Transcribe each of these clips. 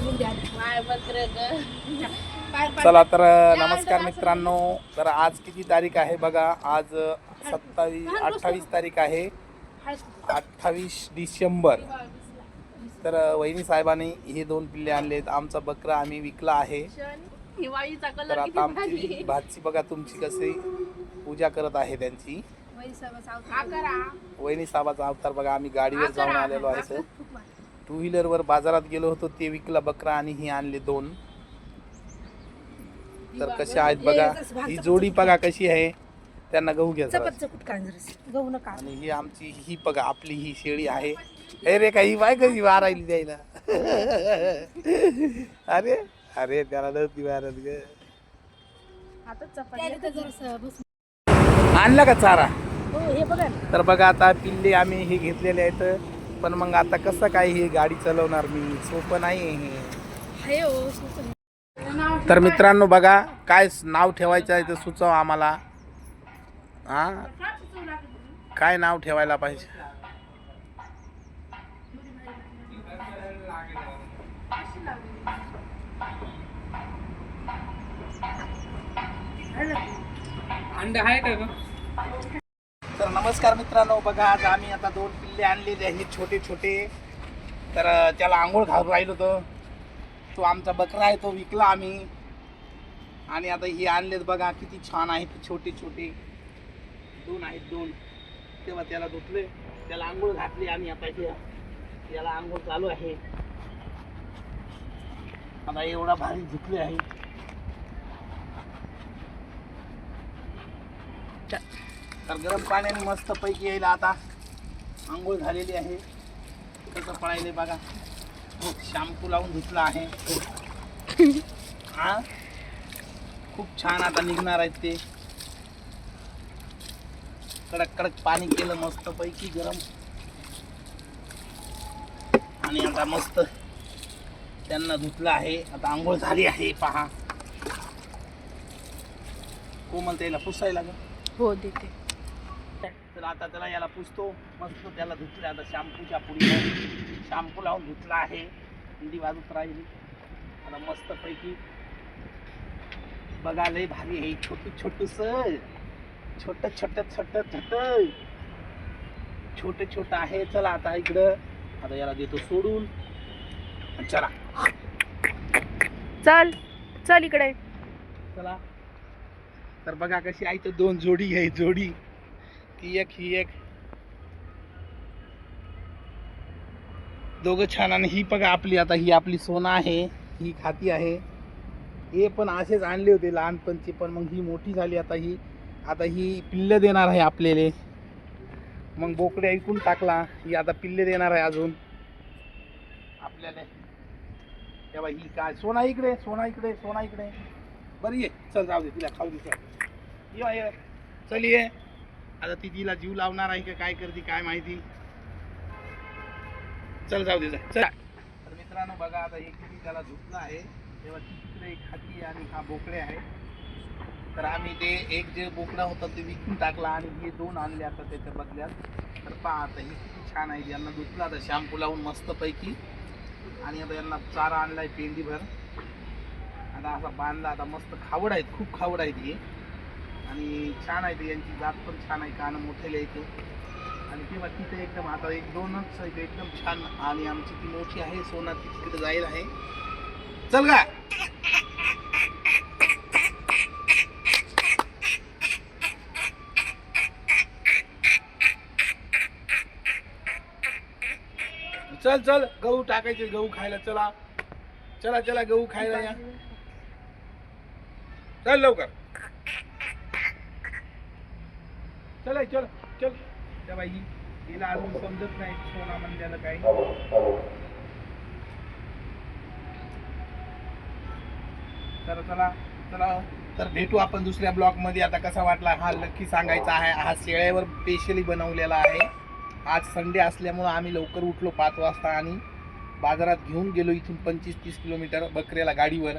द्या. चला तर नमस्कार मित्रांनो. तर आज किती तारीख आहे बघा? आज सत्तावीस अठ्ठावीस तारीख आहे. अठ्ठावीस डिसेंबर. तर वहिनी साहेबांनी हे दोन पिल्ले आणलेत. आमचा बकरा आम्ही विकला आहे. तर कलर किती आता आमची भाची बघा तुमची कशी पूजा करत आहे त्यांची. वहिनी साहेबाचा अवतार. बघा. आम्ही गाडीवर जाऊन आलेलो आहे सर. टू व्हीलरवर बाजारात गेलो होतो ते विकला बकरा आणि ही आणले दोन. तर कसे आहेत बघा ही जोडी बघा कशी आहे. त्यांना गहू घ्या जरा. चपट चपट काय गहू नका. आणि ही आमची ही बघा आपली ही शेळी आहे. अरे रे काही बाय कशी वारायली द्यायला अरे अरे त्याला नव्हती वारत ग. आणला का चारा? हो हे. तर बघा आता पिल्ले आम्ही हे घेतलेले आहेत. पण मग आता कसं काय हे गाडी चालवणार मी? सोपं नाही आहे हे हो. तर मित्रांनो बघा काय नाव ठेवायचं आहे ते सुचवा आम्हाला. हा काय नाव ठेवायला पाहिजे? अंडे आहे का? नमस्कार मित्रांनो बघा आज आम्ही आता दोन पिल्ले आणलेले आहेत छोटे छोटे तर त्याला आंघोळ घालून राहिलो होतं. तो आमचा बकरा आहे तो विकला आम्ही. आणि आता हे आणलेत बघा किती छान आहेत छोटे छोटे दोन आहेत दोन. तेव्हा त्याला धुतले त्याला आंघोळ घातली आणि आता हे त्याला आंघोळ चालू आहे. आता एवढा भारी धुतले आहे. तर गरम पाण्याने मस्त पैकी येईल आता. आंघोळ झालेली आहे. कसं पळायले बघा. हो, शॅम्पू लावून धुतला आहे. हा? खूप छान आता निघणार आहेत ते. कडक कडक पाणी केलं मस्त पैकी गरम. आणि आता मस्त त्यांना धुतलं आहे. आता आंघोळ झाली आहे पहा. कोमल त्याला पुसायला हो देते. तर आता त्याला याला पुसतो मस्त त्याला धुतलं आता शॅम्पूच्या पुढी शॅम्पू लावून धुतला आहे. थंडी वाजत राहिली. आता मस्त पैकी बघा लय भारी आहे. छोटू छोटूस. छोट छोट छोट छोट. छोट छोट आहे. चला आता इकडं. आता याला देतो सोडून. चला. चल चल इकडे. चला. तर बघा कशी आहे तर दोन जोडी आहे जोडी. ती एक ही एक. दोघं छान आणि ही बघा आपली आता ही आपली सोना आहे ही खाती आहे. हे पण असेच आणले होते लहानपणची पण मग ही मोठी झाली आता ही आता ही पिल्ल देणार आहे आपल्याला. मग बोकडे ऐकून टाकला ही आता पिल्ले देणार आहे अजून. आपल्याला. तेव्हा ही काय? सोना इकडे सोना इकडे सोना इकडे. बरं ये चल जाऊ दे तिला खाऊ दे चल. ये चल ये. आता ती तिला जीव लावणार आहे का काय करते काय माहिती? चल जाऊ दे जा. चला. तर मित्रांनो बघा आता हे किती त्याला झुकलं आहे. तेव्हा तिकडे एक खाती आणि हा बोकडे आहे. तर आम्ही ते एक जे बोकडा होता ते विकून टाकला आणि हे दोन आणले आता त्याच्या बदल्यात. तर पहा आता हे किती छान आहे. यांना धुतलं आता शॅम्पू लावून मस्तपैकी. आणि आता यांना चारा आणलाय पेंडीभर. आता असा बांधला आता मस्त खावड आहेत खूप खावड आहेत हे. आणि छान आहे ते यांची जात पण छान आहे कान मोठेले येते आणि तेव्हा तिथे एकदम आता एक दोनच आहे एकदम छान. आणि आमची ती मोठी आहे सोना ती तिकडे जाईल आहे. चल का चल चल गहू टाकायचे गहू खायला चला. चला चला गहू खायला या. चल लवकर. चल चल चल. त्या बाई तिला अजून समजत नाही सोना म्हणल्याला काही. तर चला चला. तर भेटू आपण दुसऱ्या ब्लॉगमध्ये. आता कसा वाटला हा नक्की सांगायचा आहे. हा शेळ्यावर स्पेशली बनवलेला आहे. आज संडे असल्यामुळं आम्ही लवकर उठलो पाच वाजता आणि बाजारात घेऊन गेलो इथून पंचवीस तीस किलोमीटर बकऱ्याला गाडीवर.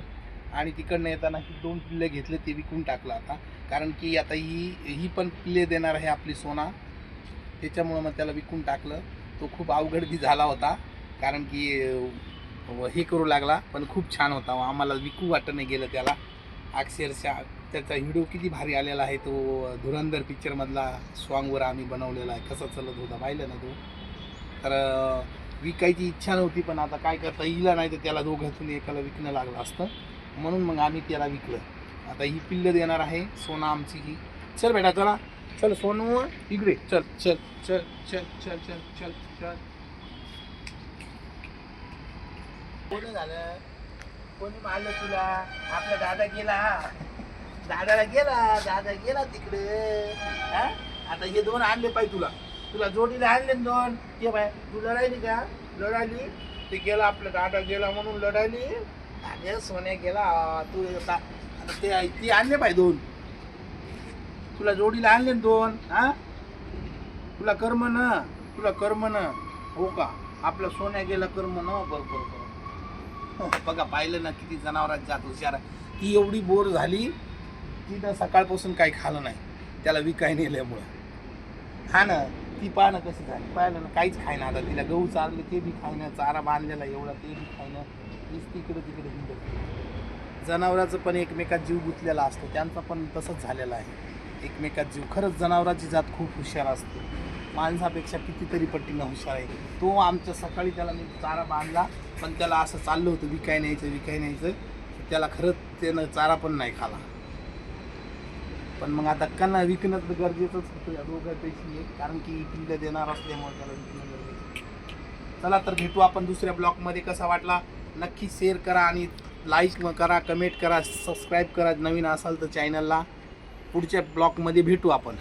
आणि तिकडनं येताना ही दोन पिल्ले घेतले ते विकून टाकलं आता. कारण की आता ही ही पण पिल्ले देणार आहे आपली सोना. त्याच्यामुळं मग त्याला विकून टाकलं. तो खूप अवघड बी झाला होता. कारण की हे करू लागला पण खूप छान होता. व आम्हाला विकू वाटत नाही गेलं त्याला. अक्षरशः त्याचा व्हिडिओ किती भारी आलेला आहे तो धुरंधर पिक्चरमधला सॉंगवर आम्ही बनवलेला आहे. कसा चालत होता पाहिलं ना तो? तर विकायची इच्छा नव्हती पण आता काय करता येईल नाही तर त्याला दोघातून एकाला विकणं लागलं असतं. म्हणून मग आम्ही त्याला विकलं. आता ही पिल्ल देणार आहे सोना आमची ही. चल बेटा चला. चल सोनू इकडे. चल चल चल चल चल चल चल चल. कोणी झालं? कोणी मारलं तुला? आपला दादा गेला. दादाला गेला. दादा गेला तिकडे. हा? आता हे दोन आणले पाहिजे तुला. तुला जोडीला आणले ना दोन. ते बाय तू लढायली का? लढायली. ते गेला आपला दादा गेला म्हणून लढायली. अरे सोन्या गेला तू आता आता ते ती आणले पाहिजे दोन. तुला जोडीला आणले ना दोन हा? तुला कर्म ना तुला कर्म न. हो का? आपलं सोन्या गेलं कर्म न. बरोबर बरोबर हो, बघा पाहिलं ना किती जनावरांची जात हुशार ती एवढी बोर झाली तिनं सकाळपासून काही खाल्लं नाही. त्याला विकाय नेल्यामुळं हा ना? ती पानं कशी झाली? पाहिलं ना काहीच खायना आता तिला. गहू चारले ते बी खायनं. चारा बांधलेला एवढा ते बी खायनं. तीच तिकडे तिकडे हिंडत जनावराचं पण एकमेकात जीव गुंतलेला असतो. त्यांचा पण तसंच झालेला आहे. एकमेकात जीव. खरंच जनावराची जात खूप हुशार असते. माणसापेक्षा कितीतरी पट्टीनं हुशार आहे. तो आमच्या सकाळी त्याला मी चारा बांधला पण त्याला असं चाललं होतं विकाय न्यायचं विकाय न्यायचं त्याला खरंच त्यानं चारा पण नाही खाला. पण मग आता कन्ना विकणं तर गरजेचंच होतं या दोघांपैकी एक कारण की पिल्लं देणार असल्यामुळे त्याला विकणं गरजेचं चला तर भेटू आपण दुसऱ्या ब्लॉगमध्ये कसा वाटला? नक्की शेअर करा आणि लाईक करा कमेंट करा सबस्क्राईब करा. नवीन असाल तर चॅनलला पुढच्या ब्लॉगमध्ये भेटू आपण.